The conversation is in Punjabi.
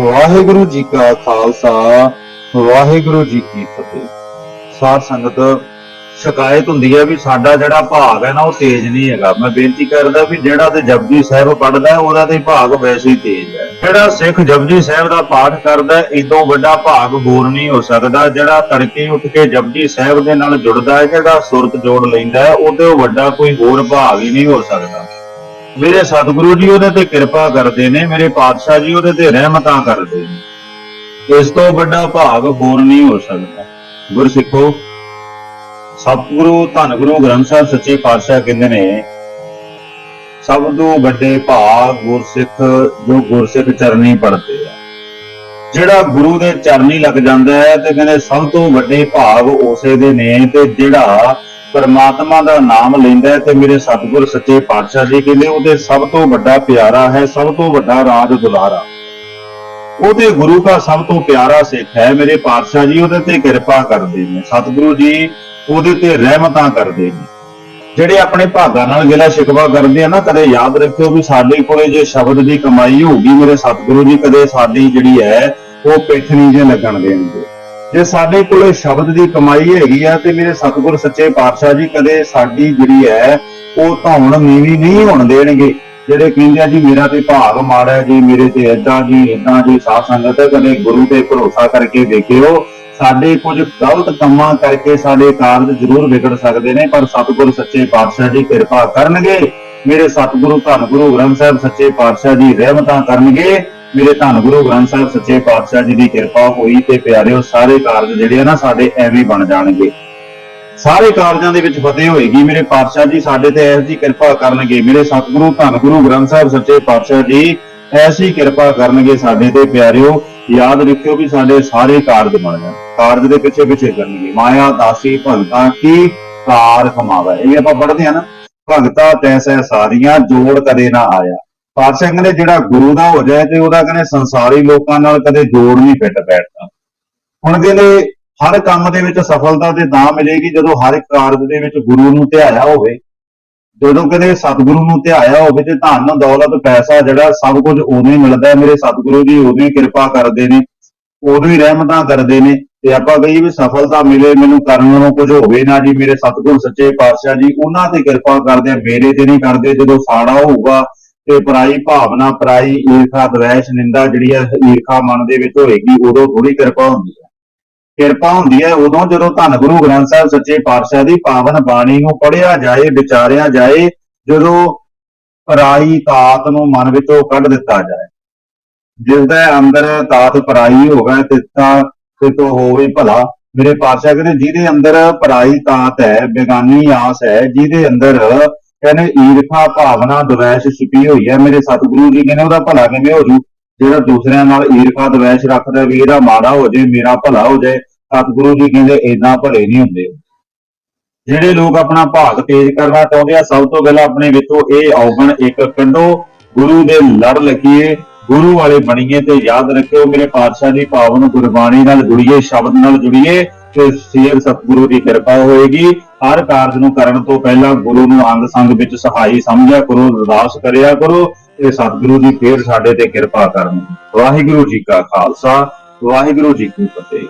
ਵਾਹਿਗੁਰੂ ਜੀ ਕਾ ਖਾਲਸਾ, ਵਾਹਿਗੁਰੂ ਜੀ ਕੀ ਫਤਿਹ। ਸਾਧ ਸੰਗਤ, ਸ਼ਿਕਾਇਤ ਹੁੰਦੀ ਹੈ ਵੀ ਸਾਡਾ ਜਿਹੜਾ ਭਾਗ ਹੈ ਨਾ, ਉਹ ਤੇਜ਼ ਨਹੀਂ ਹੈਗਾ। ਮੈਂ ਬੇਨਤੀ ਕਰਦਾ ਵੀ ਜਿਹੜਾ ਤੇ ਜਪਜੀ ਸਾਹਿਬ ਪੜਦਾ ਉਹਦਾ ਤੇ ਭਾਗ ਵੈਸੇ ਹੀ ਤੇਜ਼ ਹੈ। ਜਿਹੜਾ ਸਿੱਖ ਜਪਜੀ ਸਾਹਿਬ ਦਾ ਪਾਠ ਕਰਦਾ ਇਦੋਂ ਵੱਡਾ ਭਾਗ ਹੋਰ ਨਹੀਂ ਹੋ ਸਕਦਾ। ਜਿਹੜਾ ਤੜਕੇ ਉੱਠ ਕੇ ਜਪਜੀ ਸਾਹਿਬ ਦੇ ਨਾਲ ਜੁੜਦਾ ਹੈ, ਜਿਹੜਾ ਸੁਰਤ ਜੋੜ ਲੈਂਦਾ ਹੈ, ਉਹਦੇ ਵੱਡਾ ਕੋਈ ਹੋਰ ਭਾਗ ਹੀ ਨਹੀਂ ਹੋ ਸਕਦਾ। ਮੇਰੇ ਸਤਿਗੁਰੂ ਜੀ ਉਹਦੇ ਤੇ ਕਿਰਪਾ ਕਰਦੇ ਨੇ, ਮੇਰੇ ਪਾਤਸ਼ਾਹ ਜੀ ਉਹਦੇ ਤੇ ਰਹਿਮਤਾਂ ਕਰਦੇ ਨੇ। ਇਸ ਤੋਂ ਵੱਡਾ ਭਾਗ ਹੋਰ ਨਹੀਂ ਹੋ ਸਕਦਾ। ਗੁਰਸਿੱਖੋ, ਸਤਿਗੁਰੂ ਧੰਨ ਗੁਰੂ ਗ੍ਰੰਥ ਸਾਹਿਬ ਸੱਚੇ ਪਾਤਸ਼ਾਹ ਕਹਿੰਦੇ ਨੇ, ਸਭ ਤੋਂ ਵੱਡੇ ਭਾਗ ਗੁਰਸਿੱਖ ਜੋ ਗੁਰਸਿੱਖ ਚਰਨੀ ਪੜਦੇ ਆ। ਜਿਹੜਾ ਗੁਰੂ ਦੇ ਚਰਨੀ ਲੱਗ ਜਾਂਦਾ ਹੈ ਤੇ ਕਹਿੰਦੇ ਸਭ ਤੋਂ ਵੱਡੇ ਭਾਗ ਉਸੇ ਦੇ ਨੇ ਤੇ ਜਿਹੜਾ ਪਰਮਾਤਮਾ ਦਾ ਨਾਮ ਲੈਂਦਾ ਹੈ ਤੇ ਮੇਰੇ ਸਤਿਗੁਰ ਸੱਚੇ ਪਾਤਸ਼ਾਹ ਜੀ ਕਹਿੰਦੇ ਉਹਦੇ ਸਭ ਤੋਂ ਵੱਡਾ ਪਿਆਰਾ ਹੈ, ਸਭ ਤੋਂ ਵੱਡਾ ਰਾਜ ਦੁਲਾਰਾ। ਉਹਦੇ ਗੁਰੂ ਦਾ ਸਭ ਤੋਂ ਪਿਆਰਾ ਸਿੱਖ ਹੈ ਮੇਰੇ ਪਾਤਸ਼ਾਹ ਜੀ, ਉਹਦੇ ਤੇ ਕਿਰਪਾ ਕਰਦੇ ਨੇ। ਸਤਿਗੁਰੂ ਜੀ ਉਹਦੇ ਤੇ ਰਹਿਮਤਾਂ ਕਰਦੇ ਨੇ। ਜਿਹੜੇ ਆਪਣੇ ਭਾਗਾਂ ਨਾਲ ਗਿਲਾ ਸ਼ਿਕਵਾ ਕਰਦੇ ਆ ਨਾ, ਕਦੇ ਯਾਦ ਰੱਖਿਓ ਵੀ ਸਾਡੇ ਕੋਲੇ ਜੇ ਸ਼ਬਦ ਦੀ ਕਮਾਈ ਹੋਊਗੀ ਮੇਰੇ ਸਤਿਗੁਰੂ ਜੀ ਕਦੇ ਸਾਡੀ ਜਿਹੜੀ ਹੈ, ਉਹ ਪਿੱਠ ਨਹੀਂ ਜੇ ਲੱਗਣ ਦੇਣਗੇ। ਜੇ ਸਾਡੇ ਕੋਲੇ ਸ਼ਬਦ ਦੀ ਕਮਾਈ ਹੈਗੀ ਆ ਤੇ ਮੇਰੇ ਸਤਿਗੁਰ ਸੱਚੇ ਪਾਤਸ਼ਾਹ ਜੀ ਕਦੇ ਸਾਡੀ ਜਿਹੜੀ ਹੈ, ਉਹ ਧੌਣ ਨੀਵੀਂ ਨਹੀਂ ਹੋਣ ਦੇਣਗੇ। ਜਿਹੜੇ ਕਹਿੰਦੇ ਆ ਜੀ, ਮੇਰਾ ਤੇ ਭਾਗ ਮਾੜਾ ਜੀ, ਮੇਰੇ ਤੇ ਏਦਾਂ ਜੀ ਏਦਾਂ ਜੀ ਸਾਧ ਸੰਗਤ ਕਦੇ ਗੁਰੂ ਤੇ ਭਰੋਸਾ ਕਰਕੇ ਦੇਖਿਓ। ਸਾਡੇ ਕੁਝ ਗਲਤ ਕੰਮਾਂ ਕਰਕੇ ਸਾਡੇ ਕਾਰਜ ਜ਼ਰੂਰ ਵਿਗੜ ਸਕਦੇ ਨੇ, ਪਰ ਸਤਿਗੁਰ ਸੱਚੇ ਪਾਤਸ਼ਾਹ ਜੀ ਕਿਰਪਾ ਕਰਨਗੇ। ਮੇਰੇ ਸਤਿਗੁਰੂ ਧੰਨ ਗੁਰੂ ਗ੍ਰੰਥ ਸਾਹਿਬ ਸੱਚੇ ਪਾਤਸ਼ਾਹ ਜੀ ਰਹਿਮਤਾਂ ਕਰਨਗੇ। ਮੇਰੇ ਧੰਨ ਗੁਰੂ ਗ੍ਰੰਥ ਸਾਹਿਬ, ਸੱਚੇ ਪਾਤਸ਼ਾਹ ਜੀ ਦੀ ਕਿਰਪਾ ਹੋਈ ਤੇ ਪਿਆਰਿਓ, ਸਾਰੇ ਕਾਰਜ ਜਿਹੜੇ ਆ ਨਾ ਸਾਡੇ ਐਵੇਂ ਬਣ ਜਾਣਗੇ। ਸਾਰੇ ਕਾਰਜਾਂ ਦੇ ਵਿੱਚ ਫਤਿਹ ਹੋਏਗੀ। ਮੇਰੇ ਪਾਤਸ਼ਾਹ ਜੀ, ਸਾਡੇ ਤੇ ਐਸੀ ਕਿਰਪਾ ਕਰਨਗੇ। ਮੇਰੇ ਸਤਿਗੁਰੂ, ਧੰਨ ਗੁਰੂ ਗ੍ਰੰਥ ਸਾਹਿਬ, ਸੱਚੇ ਪਾਤਸ਼ਾਹ ਜੀ, ਐਸੀ ਕਿਰਪਾ ਕਰਨਗੇ ਸਾਡੇ ਤੇ ਪਿਆਰਿਓ। ਯਾਦ ਰੱਖਿਓ ਵੀ ਸਾਡੇ ਸਾਰੇ ਕਾਰਜ ਬਣ ਜਾਣ। ਕਾਰਜ ਦੇ ਪਿੱਛੇ ਪਿੱਛੇ ਕਰਨਗੇ। ਮਾਇਆ, ਦਾਸੀ, ਭਗਤਾਂ ਕੀ ਕਾਰ ਕਮਾਵੇ। ਇਹ ਆਪਾਂ ਪੜ੍ਹਦੇ ਆ ਨਾ। ਭਗਤਾ ਤੈਸੈ ਸਾਰੀਆਂ, ਜੋੜ ਕਦੇ ਨਾ ਆਇਆ। ਪਾਤਸ਼ਾਹ ਕਹਿੰਦੇ ਜਿਹੜਾ ਗੁਰੂ ਦਾ ਹੋ ਜਾਏ ਤੇ ਉਹਦਾ ਕਹਿੰਦੇ ਸੰਸਾਰੀ ਲੋਕਾਂ ਨਾਲ ਕਦੇ ਜੋੜ ਨਹੀਂ ਫਿੱਟ ਬੈਠਦਾ। ਹੁਣ ਕਹਿੰਦੇ ਹਰ ਕੰਮ ਦੇ ਵਿੱਚ ਸਫਲਤਾ ਤੇ ਤਾਂ ਮਿਲੇਗੀ ਜਦੋਂ ਹਰ ਇੱਕ ਕਾਰਜ ਦੇ ਵਿੱਚ ਗੁਰੂ ਨੂੰ ਧਿਆਇਆ ਹੋਵੇ। ਜਦੋਂ ਕਦੇ ਸਤਿਗੁਰੂ ਨੂੰ ਧਿਆਇਆ ਹੋਵੇ ਤੇ ਧਨ, ਦੌਲਤ, ਪੈਸਾ ਜਿਹੜਾ ਸਭ ਕੁਝ ਉਦੋਂ ਹੀ ਮਿਲਦਾ ਹੈ। ਮੇਰੇ ਸਤਿਗੁਰੂ ਜੀ ਉਦੋਂ ਹੀ ਕਿਰਪਾ ਕਰਦੇ ਨੇ, ਉਦੋਂ ਹੀ ਰਹਿਮਤਾਂ ਕਰਦੇ ਨੇ ਤੇ ਆਪਾਂ ਕਹੀਏ ਵੀ ਸਫਲਤਾ ਮਿਲੇ, ਮੈਨੂੰ ਕਰਨ ਨੂੰ ਕੁਝ ਹੋਵੇ ਨਾ ਜੀ। ਮੇਰੇ ਸਤਿਗੁਰ ਸੱਚੇ ਪਾਤਸ਼ਾਹ ਜੀ, ਉਹਨਾਂ ਤੇ ਕਿਰਪਾ ਕਰਦੇ ਆ, ਮੇਰੇ ਤੇ ਨਹੀਂ ਕਰਦੇ। ਜਦੋਂ ਸਾੜਾ ਹੋਊਗਾ ਤੇ ਪਰਾਈ ਭਾਵਨਾ, ਪਰਾਈ ਈਰਖਾ, ਦਵੈਸ਼, ਨਿੰਦਾ ਜਿਹੜੀ ਹੈ, ਈਰਖਾ ਮਨ ਦੇ ਵਿੱਚ ਹੋਏਗੀ, ਉਦੋਂ ਥੋੜੀ ਕਿਰਪਾ ਹੁੰਦੀ ਹੈ। ਕਿਰਪਾ ਹੁੰਦੀ ਹੈ ਉਦੋਂ ਜਦੋਂ ਧੰਨ ਗੁਰੂ ਗ੍ਰੰਥ ਸਾਹਿਬ ਸੱਚੇ ਪਾਤਸ਼ਾਹ ਦੀ ਪਾਵਨ ਬਾਣੀ ਨੂੰ ਪੜ੍ਹਿਆ ਜਾਏ, ਵਿਚਾਰਿਆ ਜਾਏ, ਜਦੋਂ ਪਰਾਈ ਤਾਤ ਨੂੰ ਮਨ ਵਿੱਚੋਂ ਕੱਢ ਦਿੱਤਾ ਜਾਏ। ਜਿਸ ਦੇ ਅੰਦਰ ਤਾਤ ਪਰਾਈ ਹੋਵੇ, ਤਿੱਤਾ ਕਿਤੋਂ ਹੋਵੇ ਭਲਾ। ਮੇਰੇ ਪਾਤਸ਼ਾਹ ਕਹਿੰਦੇ, ਜਿਹਦੇ ਅੰਦਰ ਪਰਾਈ ਤਾਤ ਹੈ, ਬੇਗਾਨੀ ਆਸ ਹੈ, ਜਿਹਦੇ ਅੰਦਰ ਕਹਿੰਦੇ ਈਰਖਾ ਭਾਵਨਾ ਦਵੈਸ਼ ਛਿਪੀ ਹੋਈ ਹੈ, ਮੇਰੇ ਸਤਿਗੁਰੂ ਜੀ ਕਹਿੰਦੇ ਉਹਦਾ ਭਲਾ ਕਿਵੇਂ ਹੋ ਜੂ? ਜਿਹੜਾ ਦੂਸਰਿਆਂ ਨਾਲ ਈਰਖਾ ਦਵੈਸ਼ ਰੱਖਦਾ ਵੀ ਇਹਦਾ ਮਾੜਾ ਹੋ ਜਾਏ ਮੇਰਾ ਭਲਾ ਹੋ ਜਾਏ, ਸਤਿਗੁਰੂ ਜੀ ਕਹਿੰਦੇ ਏਦਾਂ ਭਲੇ ਨਹੀਂ ਹੁੰਦੇ। ਜਿਹੜੇ ਲੋਕ ਆਪਣਾ ਭਾਗ ਤੇਜ਼ ਕਰਨਾ ਚਾਹੁੰਦੇ ਆ, ਸਭ ਤੋਂ ਪਹਿਲਾਂ ਆਪਣੇ ਵਿੱਚੋਂ ਇਹ ਔਗਣ ਇੱਕ ਕੱਢੋ ਗੁਰੂ ਦੇ ਲੜ ਲਕੀਏ, ਗੁਰੂ ਵਾਲੇ ਬਣੀਏ ਤੇ ਯਾਦ ਰੱਖਿਓ, ਮੇਰੇ ਪਾਤਸ਼ਾਹ ਦੀ ਪਾਵਨ ਗੁਰਬਾਣੀ ਨਾਲ ਜੁੜੀਏ, ਸ਼ਬਦ ਨਾਲ ਜੁੜੀਏ ਸੇਵ ਸਤਿਗੁਰੂ ਦੀ ਕਿਰਪਾ ਹੋਏਗੀ। ਹਰ ਕਾਰਜ ਨੂੰ ਕਰਨ ਤੋਂ ਪਹਿਲਾਂ ਗੁਰੂ ਨੂੰ ਅੰਗ ਸੰਗ ਵਿੱਚ ਸਹਾਈ ਸਮਝਿਆ ਕਰੋ, ਅਰਦਾਸ ਕਰਿਆ ਕਰੋ ਤੇ ਸਤਿਗੁਰੂ ਦੀ ਫੇਰ ਸਾਡੇ ਤੇ ਕਿਰਪਾ ਕਰਨ। ਵਾਹਿਗੁਰੂ ਜੀ ਕਾ ਖਾਲਸਾ, ਵਾਹਿਗੁਰੂ ਜੀ ਕੀ ਫਤਿਹ।